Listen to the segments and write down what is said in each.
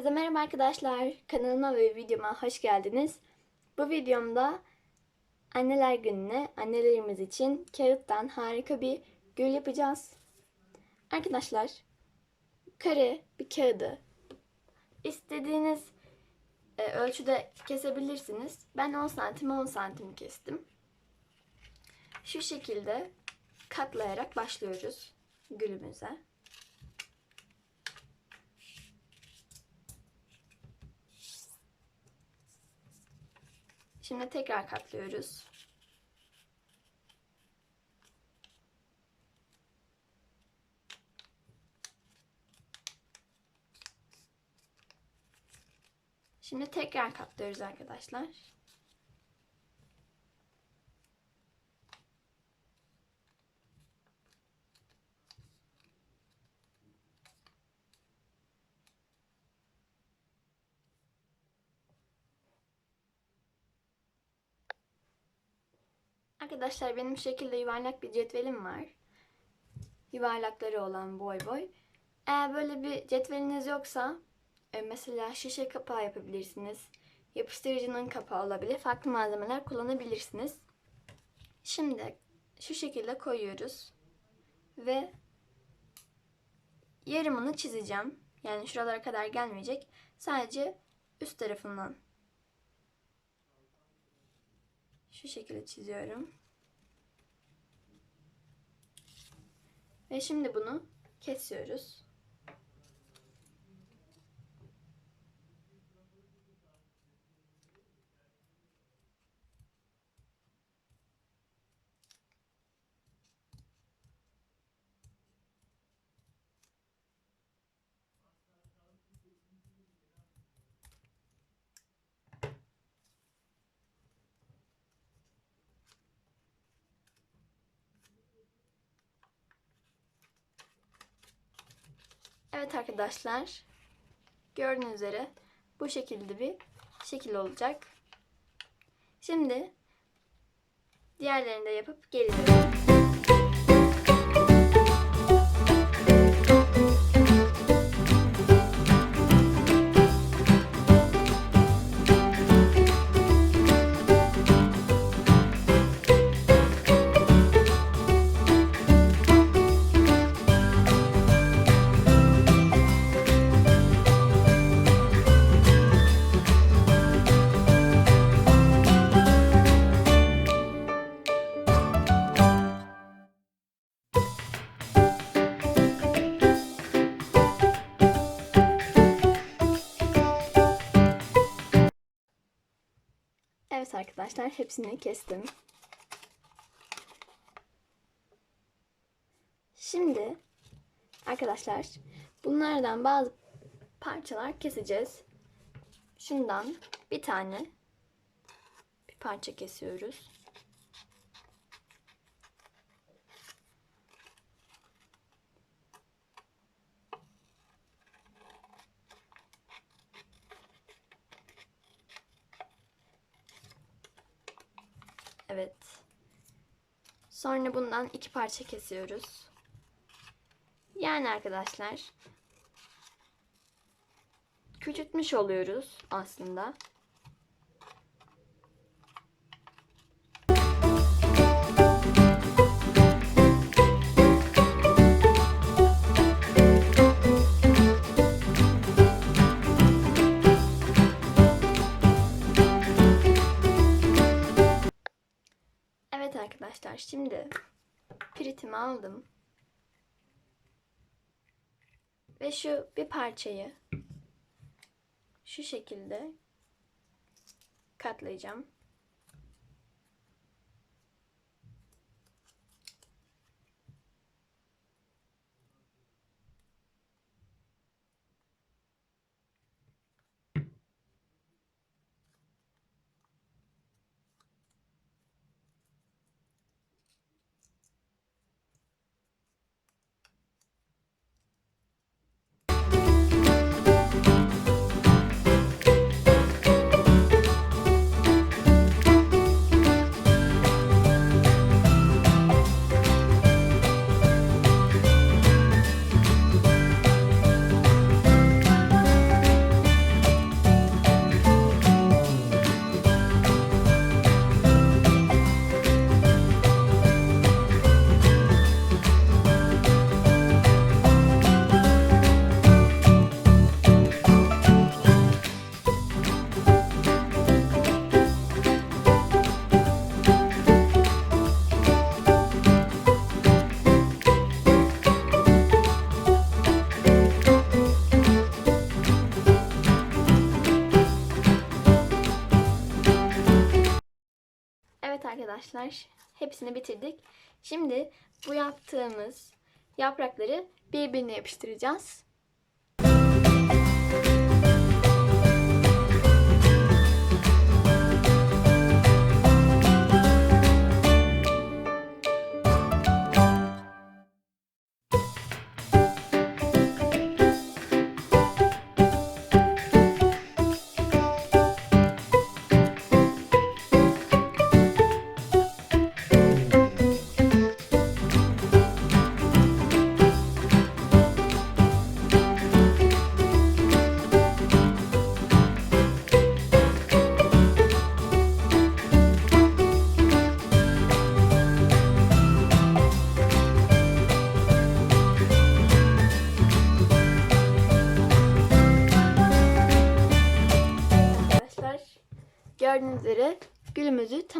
Herkese merhaba arkadaşlar. Kanalıma ve videoma hoş geldiniz. Bu videomda anneler gününe annelerimiz için kağıttan harika bir gül yapacağız. Arkadaşlar kare bir kağıdı istediğiniz e, ölçüde kesebilirsiniz. Ben 10 santim 10 santim kestim. Şu şekilde katlayarak başlıyoruz gülümüze. Şimdi tekrar katlıyoruz. Şimdi tekrar katlıyoruz arkadaşlar. Arkadaşlar benim şekilde yuvarlak bir cetvelim var. Yuvarlakları olan boy boy. Eğer böyle bir cetveliniz yoksa e, mesela şişe kapağı yapabilirsiniz. Yapıştırıcının kapağı olabilir. Farklı malzemeler kullanabilirsiniz. Şimdi şu şekilde koyuyoruz. Ve yarımını çizeceğim. Yani şuralara kadar gelmeyecek. Sadece üst tarafından şu şekilde çiziyorum. Ve şimdi bunu kesiyoruz. Evet arkadaşlar. Gördüğünüz üzere bu şekilde bir şekil olacak. Şimdi diğerlerini de yapıp geliyorum. Arkadaşlar hepsini kestim. Şimdi arkadaşlar bunlardan bazı parçalar keseceğiz. Şundan bir tane bir parça kesiyoruz. Evet. Sonra bundan iki parça kesiyoruz. Yani arkadaşlar küçültmüş oluyoruz aslında. Şimdi piritimi aldım. Ve şu bir parçayı şu şekilde katlayacağım. Arkadaşlar hepsini bitirdik. Şimdi bu yaptığımız yaprakları birbirine yapıştıracağız.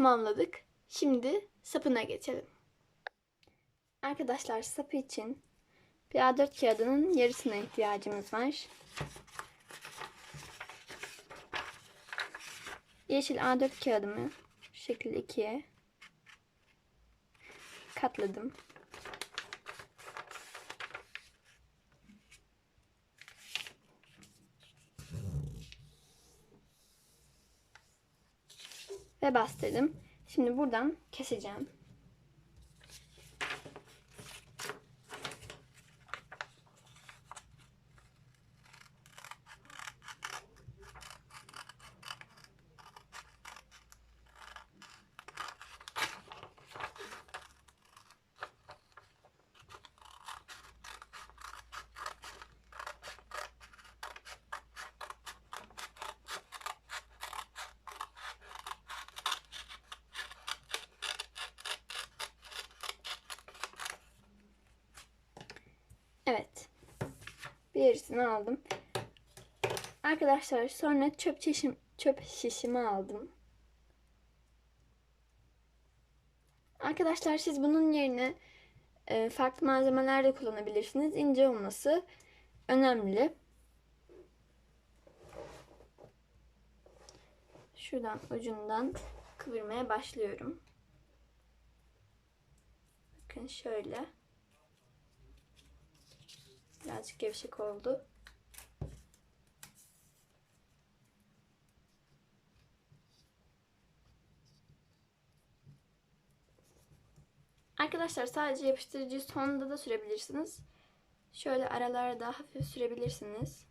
Tamamladık. Şimdi sapına geçelim. Arkadaşlar sapı için bir A4 kağıdının yarısına ihtiyacımız var. Yeşil A4 kağıdımı şu şekilde ikiye katladım. Ve bastırdım. Şimdi buradan keseceğim. Evet. Birisini aldım. Arkadaşlar sonra çöp şişim çöp şişimi aldım. Arkadaşlar siz bunun yerine e, farklı malzemeler de kullanabilirsiniz. İnce olması önemli. Şuradan ucundan kıvırmaya başlıyorum. Bakın şöyle. Birazcık gevşek oldu. Arkadaşlar sadece yapıştırıcıyı sonunda da sürebilirsiniz. Şöyle aralara da hafif sürebilirsiniz.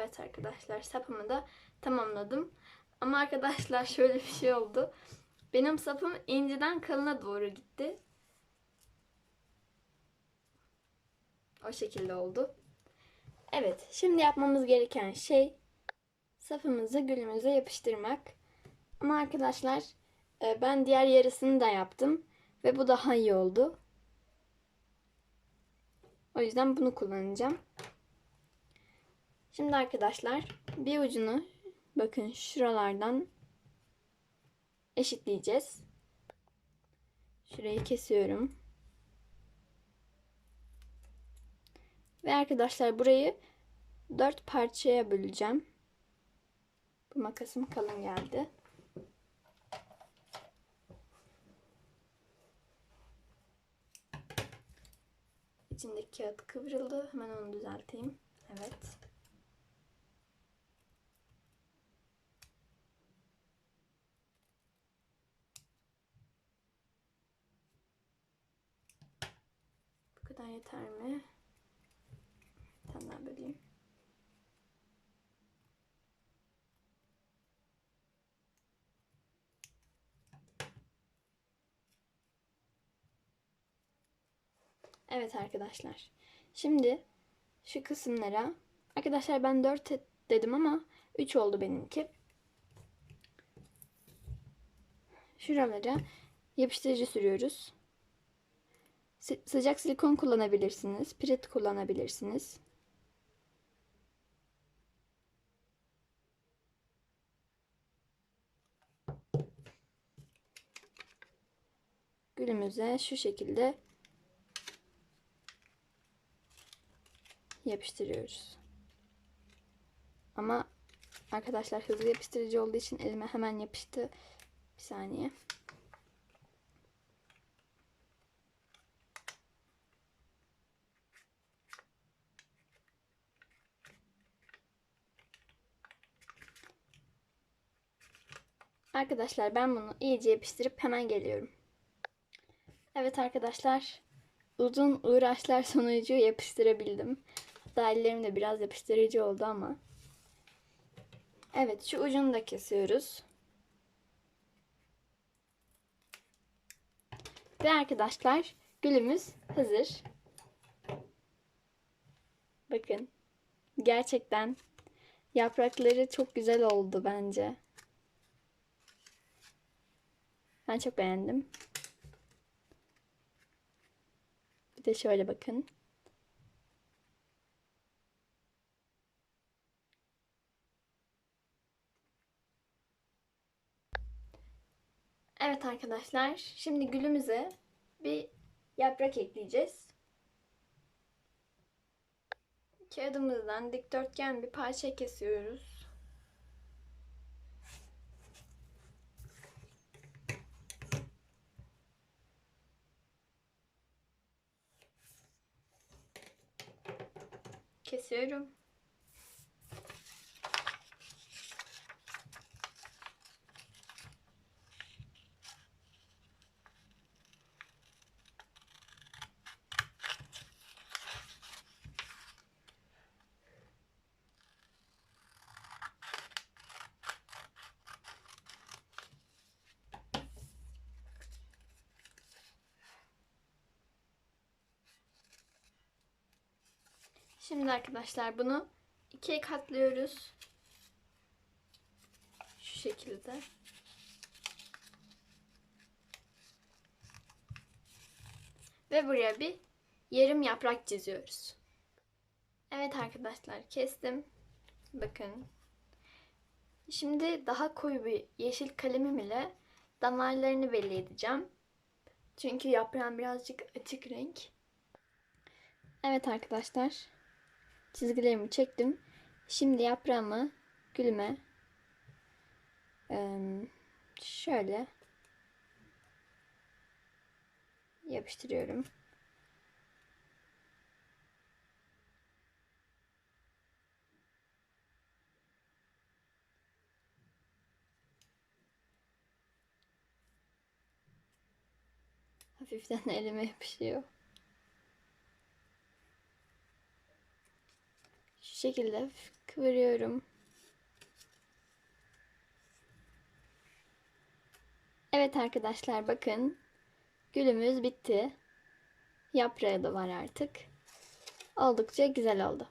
Evet arkadaşlar sapımı da tamamladım. Ama arkadaşlar şöyle bir şey oldu. Benim sapım inceden kalına doğru gitti. O şekilde oldu. Evet şimdi yapmamız gereken şey sapımızı gülümüze yapıştırmak. Ama arkadaşlar e, ben diğer yarısını da yaptım. Ve bu daha iyi oldu. O yüzden bunu kullanacağım. Şimdi arkadaşlar bir ucunu bakın şuralardan eşitleyeceğiz. Şurayı kesiyorum. Ve arkadaşlar burayı dört parçaya böleceğim. Bu makasım kalın geldi. İçindeki kağıt kıvrıldı. Hemen onu düzelteyim. Evet. Kadar yeter mi? Bir böleyim. Evet arkadaşlar. Şimdi şu kısımlara arkadaşlar ben 4 dedim ama 3 oldu benimki. Şuralara yapıştırıcı sürüyoruz. Sı- sıcak silikon kullanabilirsiniz. Piret kullanabilirsiniz. Gülümüze şu şekilde yapıştırıyoruz. Ama arkadaşlar hızlı yapıştırıcı olduğu için elime hemen yapıştı. Bir saniye. Arkadaşlar ben bunu iyice yapıştırıp hemen geliyorum. Evet arkadaşlar uzun uğraşlar sonucu yapıştırabildim. Hatta de biraz yapıştırıcı oldu ama. Evet şu ucunu da kesiyoruz. Ve arkadaşlar gülümüz hazır. Bakın. Gerçekten yaprakları çok güzel oldu bence. Ben çok beğendim. Bir de şöyle bakın. Evet arkadaşlar, şimdi gülümüze bir yaprak ekleyeceğiz. Kağıdımızdan dikdörtgen bir parça kesiyoruz. Kesiyorum. Şimdi arkadaşlar bunu ikiye katlıyoruz. Şu şekilde. Ve buraya bir yarım yaprak çiziyoruz. Evet arkadaşlar kestim. Bakın. Şimdi daha koyu bir yeşil kalemim ile damarlarını belli edeceğim. Çünkü yaprağım birazcık açık renk. Evet arkadaşlar. Çizgilerimi çektim. Şimdi yaprağımı gülüme şöyle yapıştırıyorum. Hafiften elime yapışıyor. Şekilde kıvırıyorum. Evet arkadaşlar bakın. Gülümüz bitti. Yaprağı da var artık. Oldukça güzel oldu.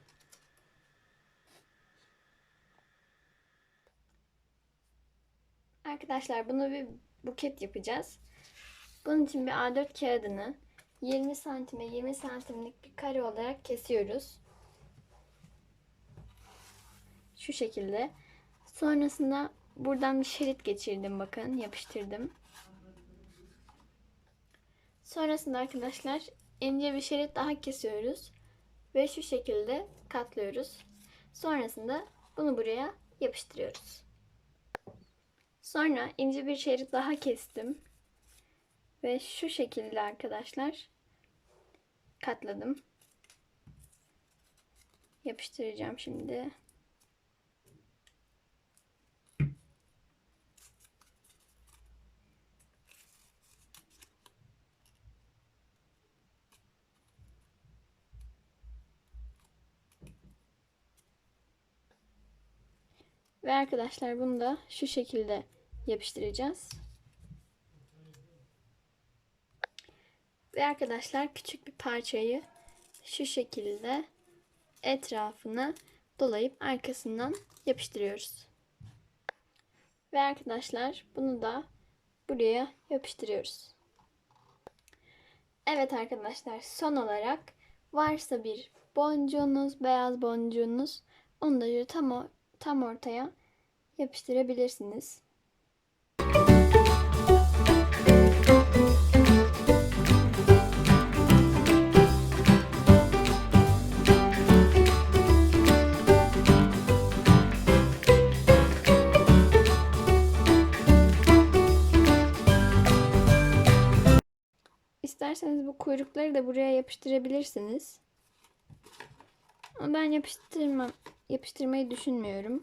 Arkadaşlar bunu bir buket yapacağız. Bunun için bir A4 kağıdını 20 santime 20 santimlik bir kare olarak kesiyoruz. Şu şekilde. Sonrasında buradan bir şerit geçirdim bakın yapıştırdım. Sonrasında arkadaşlar ince bir şerit daha kesiyoruz. Ve şu şekilde katlıyoruz. Sonrasında bunu buraya yapıştırıyoruz. Sonra ince bir şerit daha kestim. Ve şu şekilde arkadaşlar katladım. Yapıştıracağım şimdi. Ve arkadaşlar bunu da şu şekilde yapıştıracağız. Ve arkadaşlar küçük bir parçayı şu şekilde etrafına dolayıp arkasından yapıştırıyoruz. Ve arkadaşlar bunu da buraya yapıştırıyoruz. Evet arkadaşlar son olarak varsa bir boncuğunuz, beyaz boncuğunuz onu da tam, tam ortaya yapıştırabilirsiniz. İsterseniz bu kuyrukları da buraya yapıştırabilirsiniz. Ama ben yapıştırmam, yapıştırmayı düşünmüyorum.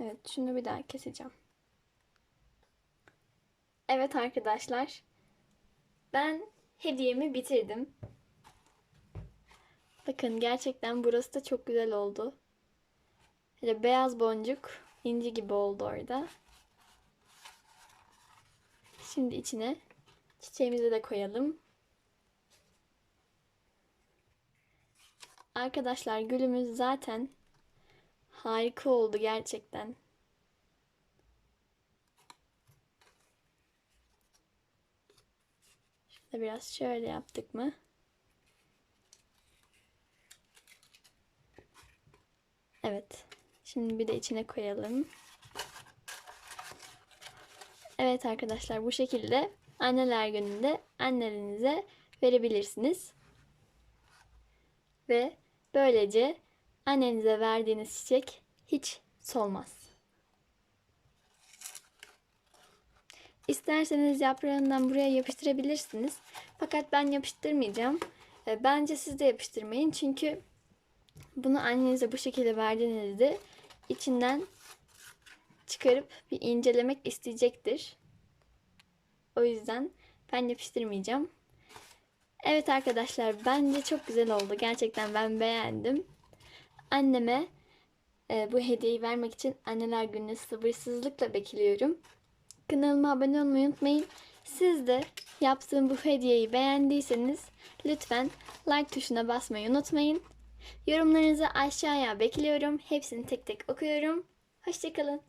Evet, şunu bir daha keseceğim. Evet arkadaşlar. Ben hediyemi bitirdim. Bakın gerçekten burası da çok güzel oldu. Böyle beyaz boncuk inci gibi oldu orada. Şimdi içine çiçeğimizi de koyalım. Arkadaşlar gülümüz zaten harika oldu gerçekten. Şurada biraz şöyle yaptık mı? Evet. Şimdi bir de içine koyalım. Evet arkadaşlar bu şekilde anneler gününde annelerinize verebilirsiniz. Ve böylece annenize verdiğiniz çiçek hiç solmaz. İsterseniz yaprağından buraya yapıştırabilirsiniz. Fakat ben yapıştırmayacağım. E, Bence siz de yapıştırmayın. Çünkü bunu annenize bu şekilde verdiğinizde içinden çıkarıp bir incelemek isteyecektir. O yüzden ben yapıştırmayacağım. Evet arkadaşlar bence çok güzel oldu. Gerçekten ben beğendim. Anneme e, bu hediyeyi vermek için anneler gününü sabırsızlıkla bekliyorum. Kanalıma abone olmayı unutmayın. Siz de yaptığım bu hediyeyi beğendiyseniz lütfen like tuşuna basmayı unutmayın. Yorumlarınızı aşağıya bekliyorum. Hepsini tek tek okuyorum. Hoşçakalın.